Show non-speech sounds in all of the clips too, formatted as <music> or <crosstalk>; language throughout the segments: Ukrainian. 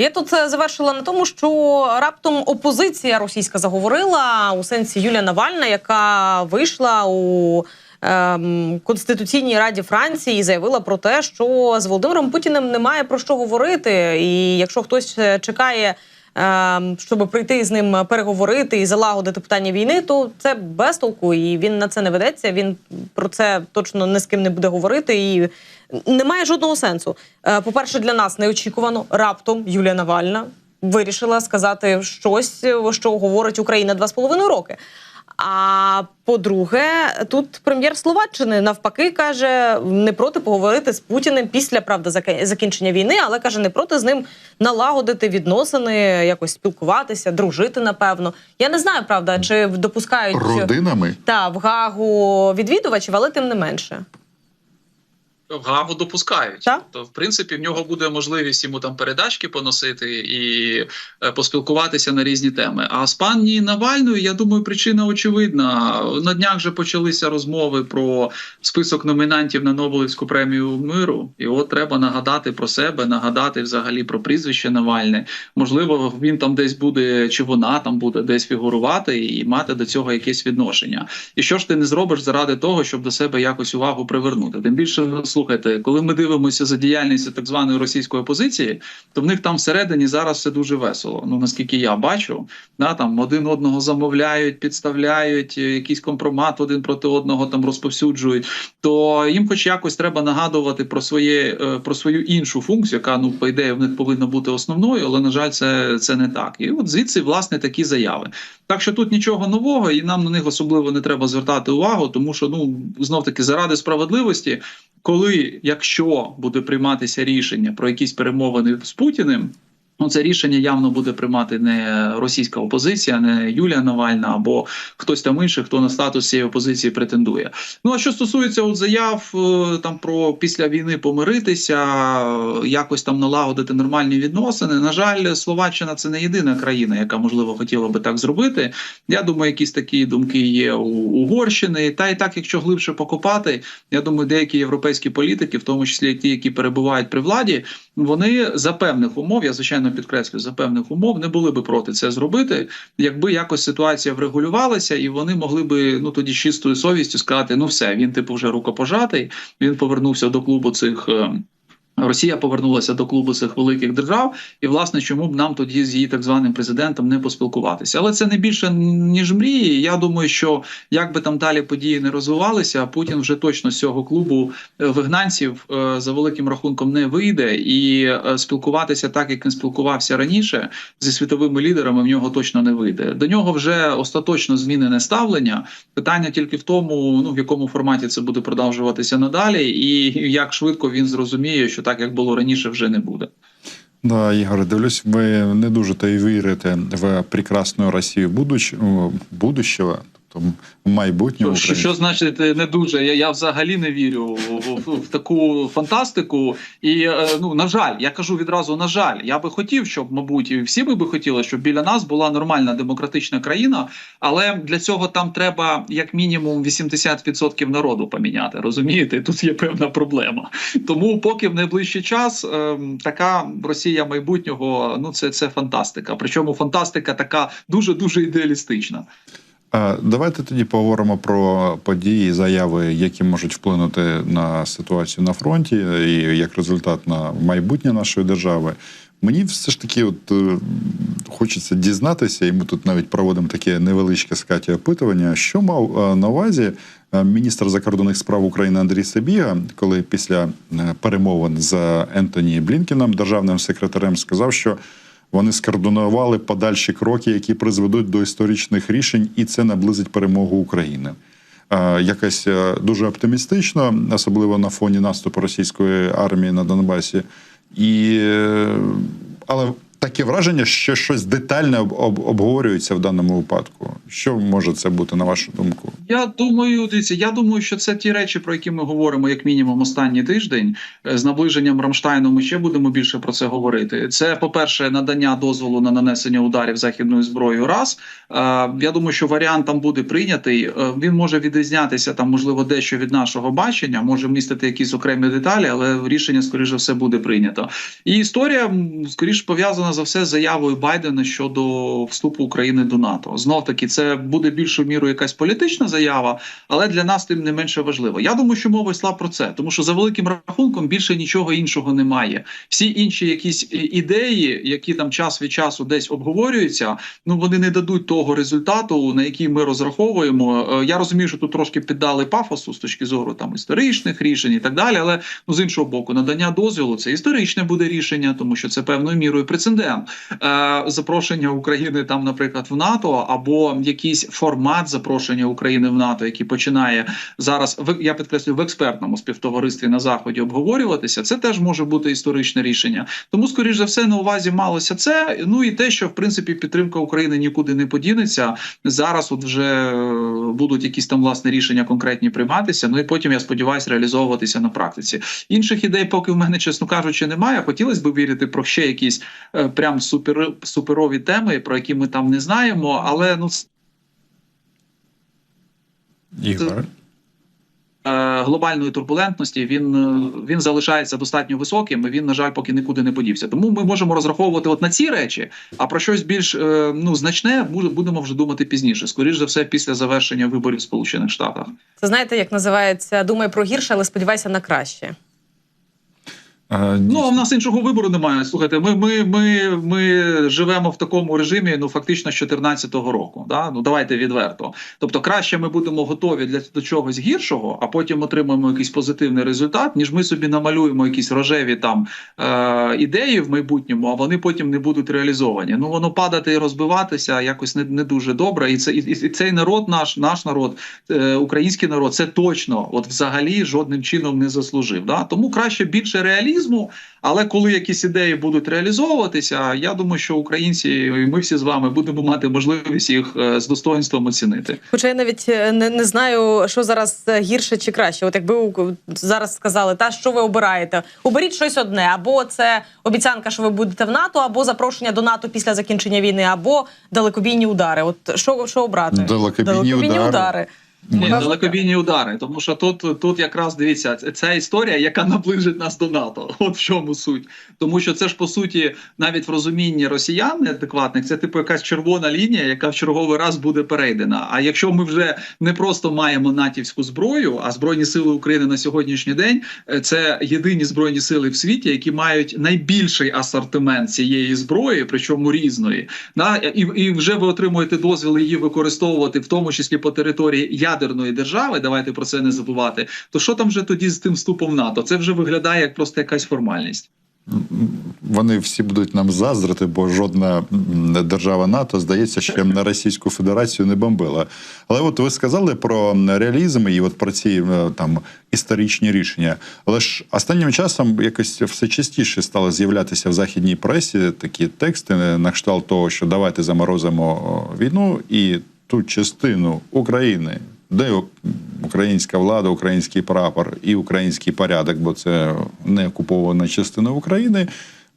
Я тут е, завершила на тому, що раптом опозиція російська заговорила у сенсі Юлія Навальна, яка вийшла у ем, Конституційній Раді Франції і заявила про те, що з Володимиром Путіним немає про що говорити. І якщо хтось е, чекає, ем, щоб прийти з ним переговорити і залагодити питання війни, то це без толку. І він на це не ведеться. Він про це точно ні з ким не буде говорити. І немає жодного сенсу. Е, По-перше, для нас неочікувано раптом Юлія Навальна вирішила сказати щось, що говорить Україна два з половиною роки. А по-друге, тут прем'єр Словаччини навпаки каже, не проти поговорити з Путіним після правда закінчення війни, але каже, не проти з ним налагодити відносини, якось спілкуватися, дружити. Напевно, я не знаю, правда, чи допускають Родинами та в Гагу відвідувачів, але тим не менше. В Гагу допускають. Так? То, в принципі, в нього буде можливість йому там передачки поносити і е, поспілкуватися на різні теми. А з пані Навальною, я думаю, причина очевидна. На днях вже почалися розмови про список номінантів на Нобелівську премію миру. І от треба нагадати про себе, нагадати взагалі про прізвище Навальне. Можливо, він там десь буде, чи вона там буде десь фігурувати і мати до цього якесь відношення. І що ж ти не зробиш заради того, щоб до себе якось увагу привернути? Тим більше слухайте, коли ми дивимося за діяльністю так званої російської опозиції, то в них там всередині зараз все дуже весело. Ну наскільки я бачу, да, там один одного замовляють, підставляють, е, якийсь компромат один проти одного там розповсюджують. То їм, хоч якось, треба нагадувати про своє е, про свою іншу функцію, яка ну по ідеї в них повинна бути основною, але на жаль, це, це не так. І от звідси власне такі заяви. Так що тут нічого нового, і нам на них особливо не треба звертати увагу, тому що ну знов таки заради справедливості, коли якщо буде прийматися рішення про якісь перемовини з Путіним. Ну, це рішення явно буде приймати не російська опозиція, не Юлія Навальна або хтось там інший, хто на статус цієї опозиції претендує. Ну а що стосується от заяв е, там про після війни помиритися, якось там налагодити нормальні відносини. На жаль, Словаччина це не єдина країна, яка можливо хотіла би так зробити. Я думаю, якісь такі думки є у Угорщини. Та і так, якщо глибше покопати, я думаю, деякі європейські політики, в тому числі ті, які перебувають при владі, вони за певних умов, я звичайно підкреслю, за певних умов не були би проти це зробити, якби якось ситуація врегулювалася, і вони могли би ну тоді з чистою совістю сказати: ну все, він типу вже рукопожатий, він повернувся до клубу цих. Росія повернулася до клубу цих великих держав, і власне чому б нам тоді з її так званим президентом не поспілкуватися? Але це не більше ніж мрії. Я думаю, що як би там далі події не розвивалися, Путін вже точно з цього клубу е, вигнанців е, за великим рахунком не вийде, і е, спілкуватися так, як він спілкувався раніше зі світовими лідерами, в нього точно не вийде. До нього вже остаточно змінене ставлення. Питання тільки в тому, ну в якому форматі це буде продовжуватися надалі, і як швидко він зрозуміє, що так як було раніше, вже не буде. Да, Ігор, дивлюсь, ви не дуже то й вірите в прекрасну Росію будущого, тобто в майбутнього. Що, що значить не дуже? Я, я взагалі не вірю в, в, в таку фантастику. І е, ну на жаль, я кажу відразу на жаль. Я би хотів, щоб, мабуть, і всі ми би хотіли, щоб біля нас була нормальна демократична країна, але для цього там треба як мінімум 80% народу поміняти. Розумієте, тут є певна проблема. Тому, поки в найближчий час е, така Росія майбутнього, ну це, це фантастика. Причому фантастика така дуже дуже ідеалістична. Давайте тоді поговоримо про події, заяви, які можуть вплинути на ситуацію на фронті, і як результат на майбутнє нашої держави. Мені все ж таки, от е, хочеться дізнатися, і ми тут навіть проводимо таке невеличке скаті опитування, що мав е, на увазі е, міністр закордонних справ України Андрій Сабіга, коли після е, перемовин з Ентоні Блінкіном, державним секретарем, сказав, що вони скоординували подальші кроки, які призведуть до історичних рішень, і це наблизить перемогу України. Якась е, дуже оптимістично, особливо на фоні наступу російської армії на Донбасі. І, е, але таке враження, що щось детальне об, об, обговорюється в даному випадку. Що може це бути на вашу думку? Я думаю, дивіться, я думаю, що це ті речі, про які ми говоримо, як мінімум, останній тиждень. Е, З наближенням Рамштайну ми ще будемо більше про це говорити. Це, по-перше, надання дозволу на нанесення ударів західною зброєю. Раз Е, я думаю, що варіант там буде прийнятий. Е, Він може відрізнятися там, можливо, дещо від нашого бачення, може містити якісь окремі деталі, але рішення, скоріше все, буде прийнято. І історія скоріш пов'язана за все заявою Байдена щодо вступу України до НАТО. Знов таки, це буде більшою мірою якась політична заява, але для нас тим не менше важливо. Я думаю, що мова йшла про це, тому що за великим рахунком більше нічого іншого немає. Всі інші якісь ідеї, які там час від часу десь обговорюються, ну вони не дадуть того результату, на який ми розраховуємо. Е, Я розумію, що тут трошки піддали пафосу з точки зору там історичних рішень і так далі. Але ну з іншого боку, надання дозволу це історичне буде рішення, тому що це певною мірою прецедент. Е, запрошення України там, наприклад, в НАТО, або якийсь формат запрошення України в НАТО, який починає зараз в я підкреслюю в експертному співтоваристві на заході обговорюватися. Це теж може бути історичне рішення. Тому, скоріш за все, на увазі малося це. Ну і те, що в принципі підтримка України нікуди не подінеться. Зараз от вже е, будуть якісь там власне рішення конкретні прийматися. Ну і потім я сподіваюся реалізовуватися на практиці. Інших ідей, поки в мене, чесно кажучи, немає. Хотілося б вірити про ще якісь е, прям супер суперові теми, про які ми там не знаємо. Але ну Ігор. е, глобальної турбулентності він, е, він залишається достатньо високим. і Він, на жаль, поки нікуди не подівся. Тому ми можемо розраховувати от на ці речі, а про щось більш е, ну значне будемо вже думати пізніше. Скоріш за все, після завершення виборів в Сполучених Штатах. Це знаєте, як називається Думай про гірше, але сподівайся на краще. Ну а в нас іншого вибору немає. Слухайте, ми, ми, ми, ми живемо в такому режимі, ну фактично з 2014 року. Да? Ну давайте відверто. Тобто, краще ми будемо готові для до чогось гіршого, а потім отримаємо якийсь позитивний результат, ніж ми собі намалюємо якісь рожеві там е, ідеї в майбутньому, а вони потім не будуть реалізовані. Ну воно падати і розбиватися якось не, не дуже добре. І це і, і цей народ, наш наш народ, е, український народ, це точно от взагалі жодним чином не заслужив. Да? Тому краще більше реалізму. Але коли якісь ідеї будуть реалізовуватися, я думаю, що українці і ми всі з вами будемо мати можливість їх е, з достоинством оцінити. Хоча я навіть е, не, не знаю, що зараз е, гірше чи краще. От якби зараз сказали, та що ви обираєте? Оберіть щось одне, або це обіцянка, що ви будете в НАТО, або запрошення до НАТО після закінчення війни, або далекобійні удари. От що, що обрати? Далекобійні удари. удари. Ні, далекобійні удари, тому що тут, тут якраз дивіться, це- ця історія, яка наближить нас до НАТО. <laughs> От в чому суть. Тому що це ж по суті, навіть в розумінні росіян неадекватних, це типу якась червона лінія, яка в черговий раз буде перейдена. А якщо ми вже не просто маємо натівську зброю, а збройні сили України на сьогоднішній день е, це єдині збройні сили в світі, які мають найбільший асортимент цієї зброї, причому різної. Да? І, і вже ви отримуєте дозвіл її використовувати, в тому числі по території ядерної держави. Давайте про це не забувати. То що там вже тоді з тим вступом в НАТО? Це вже виглядає як просто якась формальність. Вони всі будуть нам заздрити, бо жодна держава НАТО, здається, ще на Російську Федерацію не бомбила. Але от ви сказали про реалізм і от про ці е, там історичні рішення. Але ж останнім часом якось все частіше стало з'являтися в західній пресі такі тексти на кшталт того, що давайте заморозимо війну і ту частину України. Де українська влада, український прапор і український порядок, бо це не окупована частина України.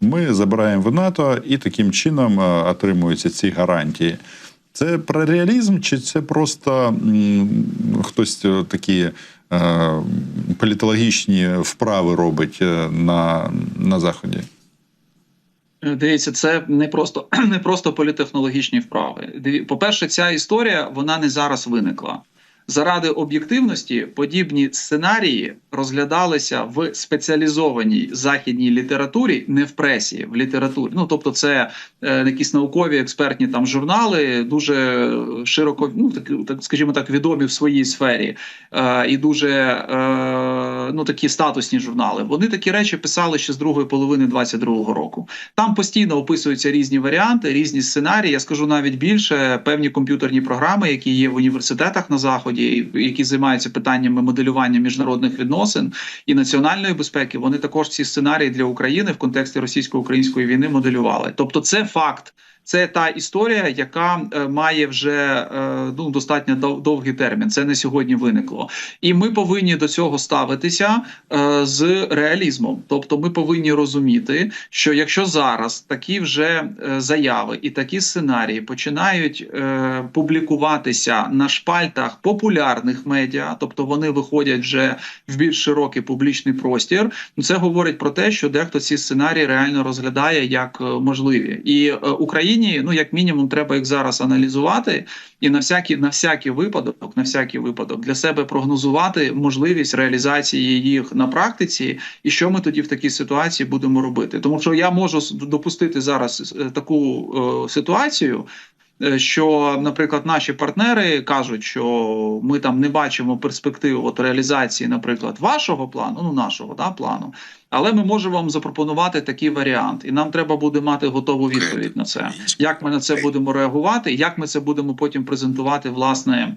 Ми забираємо в НАТО і таким чином е, отримуються ці гарантії. Це про реалізм, чи це просто хтось е, такі е, політологічні вправи робить е, на, на Заході? Дивіться, це не просто <clears throat> не просто політехнологічні вправи. По-перше, ця історія вона не зараз виникла. Заради об'єктивності подібні сценарії розглядалися в спеціалізованій західній літературі, не в пресі, в літературі. Ну тобто, це е, якісь наукові експертні там журнали, дуже широко, ну так, так скажімо так, відомі в своїй сфері, е, і дуже е, ну такі статусні журнали. Вони такі речі писали ще з другої половини 22-го року. Там постійно описуються різні варіанти, різні сценарії. Я скажу навіть більше певні комп'ютерні програми, які є в університетах на заході, і які займаються питаннями моделювання міжнародних відносин і національної безпеки. Вони також ці сценарії для України в контексті російсько-української війни моделювали. Тобто, це факт. Це та історія, яка е, має вже е, ну достатньо довгий термін. Це не сьогодні виникло, і ми повинні до цього ставитися е, з реалізмом. Тобто, ми повинні розуміти, що якщо зараз такі вже заяви і такі сценарії починають публікуватися на шпальтах популярних медіа, тобто вони виходять вже в більш широкий публічний простір, це говорить про те, що дехто ці сценарії реально розглядає як можливі, і е, Україні, ну як мінімум, треба їх зараз аналізувати і на всякий на всякий випадок, на всякий випадок для себе прогнозувати можливість реалізації їх на практиці, і що ми тоді в такій ситуації будемо робити. Тому що я можу допустити зараз е, таку е, ситуацію. Е, Що, наприклад, наші партнери кажуть, що ми там не бачимо перспектив от реалізації, наприклад, вашого плану, ну нашого да, плану, але ми можемо вам запропонувати такий варіант, і нам треба буде мати готову відповідь на це. Як ми на це будемо реагувати, як ми це будемо потім презентувати, власне.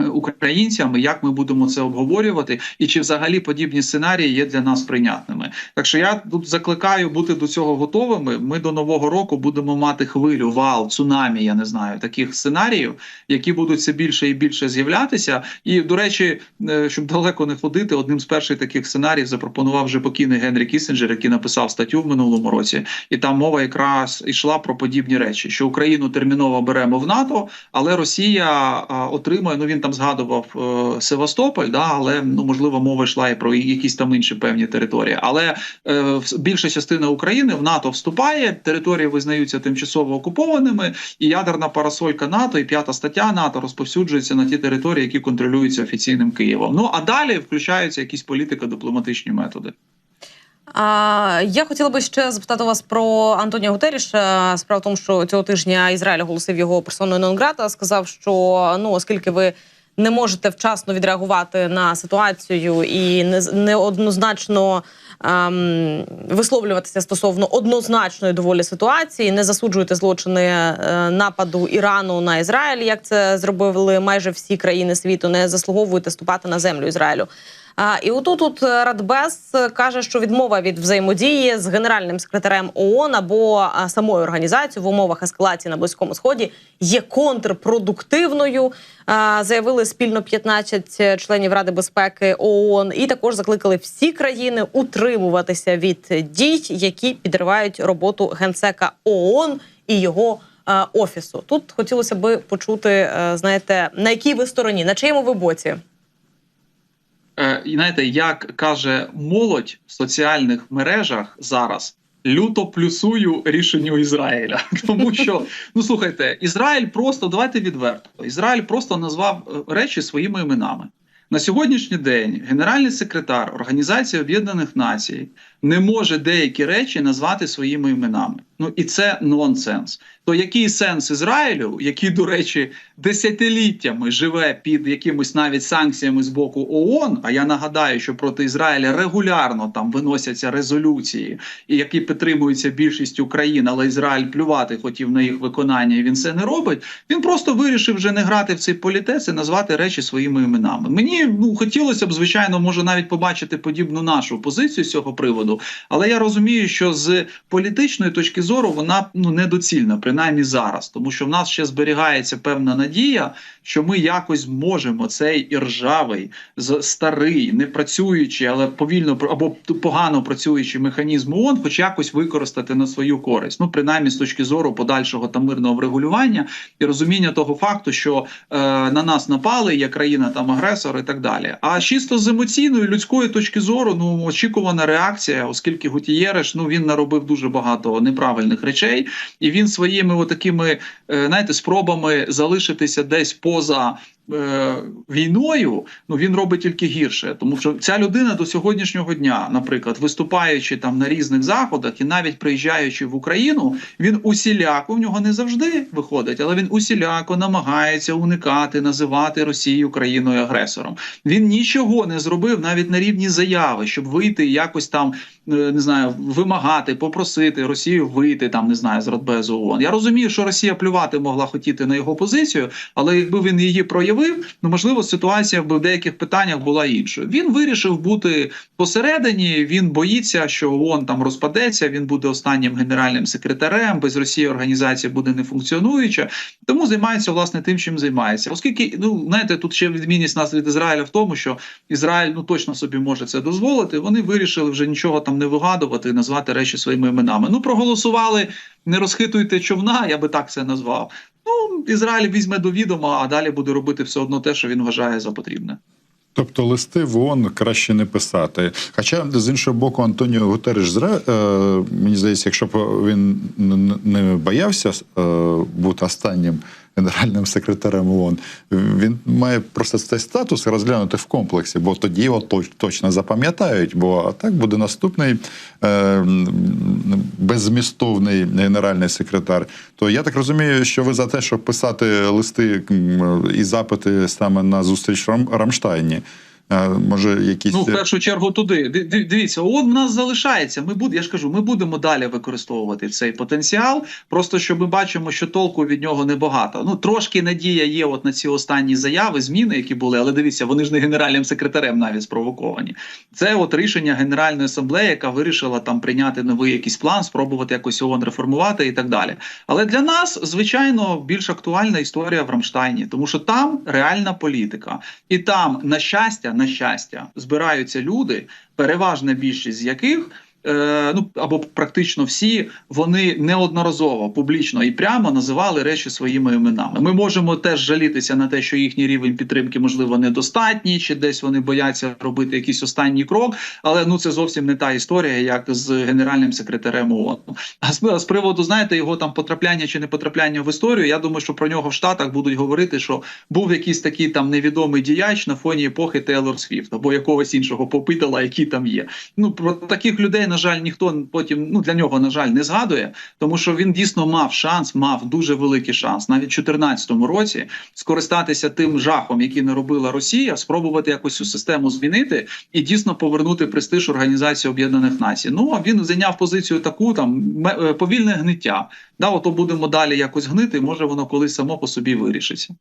Е, Українцям, і як ми будемо це обговорювати, і чи взагалі подібні сценарії є для нас прийнятними? Так що я тут закликаю бути до цього готовими. Ми до нового року будемо мати хвилю, вал, цунамі, я не знаю, таких сценаріїв, які будуть все більше і більше з'являтися. І до речі, е, щоб далеко не ходити, одним з перших таких сценаріїв запропонував вже покійний Генрі Кісінджер, який написав статтю в минулому році, і там мова якраз йшла про подібні речі, що Україну терміново беремо в НАТО, але Росія отримує. Ну він там згадував е, Севастополь, да, але ну можливо мова йшла і про якісь там інші певні території. Але е, більша частина України в НАТО вступає, території визнаються тимчасово окупованими, і ядерна парасолька НАТО і п'ята стаття НАТО розповсюджується на ті території, які контролюються офіційним Києвом. Ну а далі включаються якісь політико-дипломатичні методи. А, я хотіла би ще запитати вас про Антонія Гутеріша. Справа в тому, що цього тижня Ізраїль оголосив його персоною нон-грата, сказав, що ну оскільки ви не можете вчасно відреагувати на ситуацію і не, неоднозначно ем, висловлюватися стосовно однозначної доволі ситуації, не засуджуєте злочини е, нападу Ірану на Ізраїль, як це зробили майже всі країни світу, не заслуговуєте ступати на землю Ізраїлю. А, і отут тут Радбез каже, що відмова від взаємодії з генеральним секретарем ООН або самою організацією в умовах ескалації на близькому сході є контрпродуктивною. Заявили спільно 15 членів Ради безпеки ООН і також закликали всі країни утримуватися від дій, які підривають роботу генсека ООН і його. е, Офісу тут хотілося би почути, е, знаєте, на якій ви стороні, на чиєму ви боці? Е, знаєте, як каже молодь в соціальних мережах зараз. Люто плюсую рішенню Ізраїля, <laughs> тому що ну слухайте, Ізраїль просто давайте відверто. Ізраїль просто назвав е, речі своїми іменами. На сьогоднішній день генеральний секретар Організації Об'єднаних Націй не може деякі речі назвати своїми іменами. Ну і це нонсенс. То який сенс Ізраїлю, який, до речі, десятиліттями живе під якимись навіть санкціями з боку ООН, А я нагадаю, що проти Ізраїля регулярно там виносяться резолюції, які підтримуються більшістю країн, але Ізраїль плювати хотів на їх виконання, і він це не робить. Він просто вирішив вже не грати в цей політес і назвати речі своїми іменами. Мені ну хотілося б, звичайно, може навіть побачити подібну нашу позицію з цього приводу, але я розумію, що з політичної точки зору вона ну недоцільна, принаймні зараз, тому що в нас ще зберігається певна надія, що ми якось можемо цей іржавий, старий, не працюючий, але повільно або погано працюючий механізм ООН, хоч якось використати на свою користь. Ну принаймні з точки зору подальшого та мирного врегулювання і розуміння того факту, що е, на нас напали, є країна там агресор і так далі. А чисто з емоційної людської точки зору, ну очікувана реакція, оскільки Гутієреш, ну він наробив дуже багато неправильних речей, і він своїми отакими, е, знаєте, спробами залишитися десь поза. е, Війною ну він робить тільки гірше, тому що ця людина до сьогоднішнього дня, наприклад, виступаючи там на різних заходах і навіть приїжджаючи в Україну, він усіляко в нього не завжди виходить, але він усіляко намагається уникати, називати Росію країною агресором. Він нічого не зробив навіть на рівні заяви, щоб вийти якось там не знаю, вимагати, попросити Росію вийти там, не знаю, з Радбезу ООН. Я розумію, що Росія плювати могла хотіти на його позицію, але якби він її проявив, ну можливо, ситуація б в деяких питаннях була іншою. Він вирішив бути посередині. Він боїться, що ООН там розпадеться. Він буде останнім генеральним секретарем. Без Росії організація буде нефункціонуюча. Тому займається власне тим, чим займається. Оскільки ну знаєте, тут ще відмінність нас від Ізраїля в тому, що Ізраїль ну точно собі може це дозволити. Вони вирішили вже нічого там не вигадувати і назвати речі своїми іменами. Ну проголосували, не розхитуйте човна, я би так це назвав. Ну Ізраїль візьме до відома, а далі буде робити все одно те, що він вважає за потрібне. Тобто листи в ООН краще не писати. Хоча, з іншого боку, Антоніо Гутереш, зра, е, мені здається, якщо б він не боявся е, бути останнім генеральним секретарем ООН, він має просто цей статус розглянути в комплексі, бо тоді його точ- точно запам'ятають. Бо а так буде наступний е, беззмістовний генеральний секретар. То я так розумію, що ви за те, щоб писати листи і запити саме на зустріч в Рам- Рамштайні. Е, Може, якісь Ну, в першу чергу туди. Ди- ди- Дивіться, ООН в нас залишається. Ми буде, я ж кажу, ми будемо далі використовувати цей потенціал. Просто що ми бачимо, що толку від нього небагато. Ну трошки надія є от на ці останні заяви, зміни, які були, але дивіться, вони ж не генеральним секретарем навіть спровоковані. Це от рішення Генеральної асамблеї, яка вирішила там прийняти новий якийсь план, спробувати якось ООН реформувати і так далі. Але для нас, звичайно, більш актуальна історія в Рамштайні, тому що там реальна політика, і там, на щастя, на щастя, збираються люди, переважна більшість з яких. Е, ну або практично всі вони неодноразово публічно і прямо називали речі своїми іменами. Ми можемо теж жалітися на те, що їхній рівень підтримки можливо недостатній, чи десь вони бояться робити якийсь останній крок. Але ну це зовсім не та історія, як з генеральним секретарем ООН. А з, з приводу, знаєте, його там потрапляння чи не потрапляння в історію. Я думаю, що про нього в Штатах будуть говорити, що був якийсь такий там невідомий діяч на фоні епохи Тейлор Свіфт або якогось іншого попитала, який там є. Ну про таких людей, на жаль, ніхто потім ну для нього, на жаль, не згадує, тому що він дійсно мав шанс, мав дуже великий шанс, навіть у 2014 році скористатися тим жахом, який не робила Росія, спробувати якось цю систему змінити і дійсно повернути престиж Організації Об'єднаних Націй. Ну а він зайняв позицію таку там е, повільне гниття. Да, ото будемо далі якось гнити. Може воно колись само по собі вирішиться.